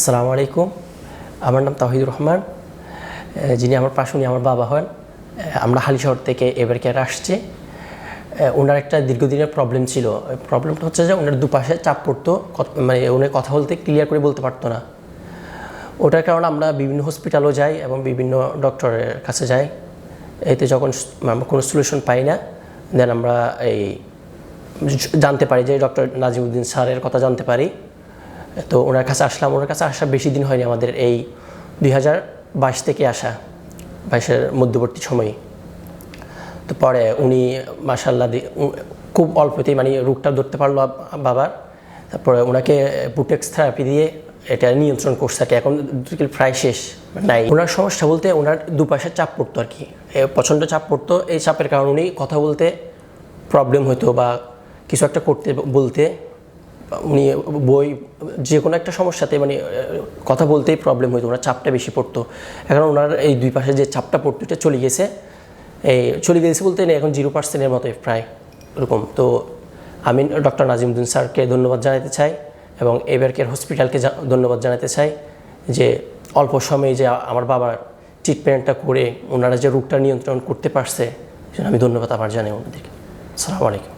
আসসালামু আলাইকুম। আমার নাম তাহিদুর রহমান। যিনি আমার পাশুনি আমার বাবা হন। আমরা হালিশহর থেকে এবার কেয়ার আসছি। ওনার একটা দীর্ঘদিনের প্রবলেম ছিল। প্রবলেমটা হচ্ছে যে ওনার দুপাশে চাপ পড়তো মানে উনি কথা বলতে ক্লিয়ার করে বলতে পারতো না। ওটার কারণে আমরা বিভিন্ন হসপিটালও যাই এবং বিভিন্ন ডক্টরের কাছে যাই। এতে যখন আমরা কোনো সলিউশন পাই না দেন আমরা এই জানতে পারি যে ডক্টর নাজিমুদ্দিন স্যারের কথা জানতে পারি। তো ওনার কাছে আসলাম। ওনার কাছে আসা বেশি দিন হয়নি আমাদের এই দুই হাজার বাইশ থেকে আসা, বাইশের মধ্যবর্তী সময়ে। তো পরে উনি মাসাল্লাহ খুব অল্পতেই মানে রোগটা ধরতে পারল বাবার। তারপরে ওনাকে বুটেক্স থেরাপি দিয়ে এটা নিয়ন্ত্রণ করছে আর কি। এখন প্রায় শেষ নাই। ওনার সমস্যা বলতে ওনার দুপাশে চাপ পড়তো আর কি। প্রচণ্ড চাপ পড়তো। এই চাপের কারণে উনি কথা বলতে প্রবলেম হতো বা কিছু একটা করতে বলতে উনি বই যে কোনো একটা সমস্যাতে মানে কথা বলতেই প্রবলেম হতো ওনার চাপটা বেশি পড়তো। এখন ওনার এই দুই পাশে যে চাপটা পড়তো, এটা চলে গেছে। এই চলে গেছে বলতে নেই, এখন জিরো পার্সেন্টের মতো প্রায়, এরকম। তো আমি ডক্টর নাজিমুদ্দিন স্যারকে ধন্যবাদ জানাতে চাই এবং এবারকের হসপিটালকে ধন্যবাদ জানাতে চাই যে অল্প সময়ে যে আমার বাবার ট্রিটমেন্টটা করে ওনারা যে রোগটা নিয়ন্ত্রণ করতে পারছে আমি ধন্যবাদ আবার জানাই ওনাদেরকে। আসসালামু আলাইকুম।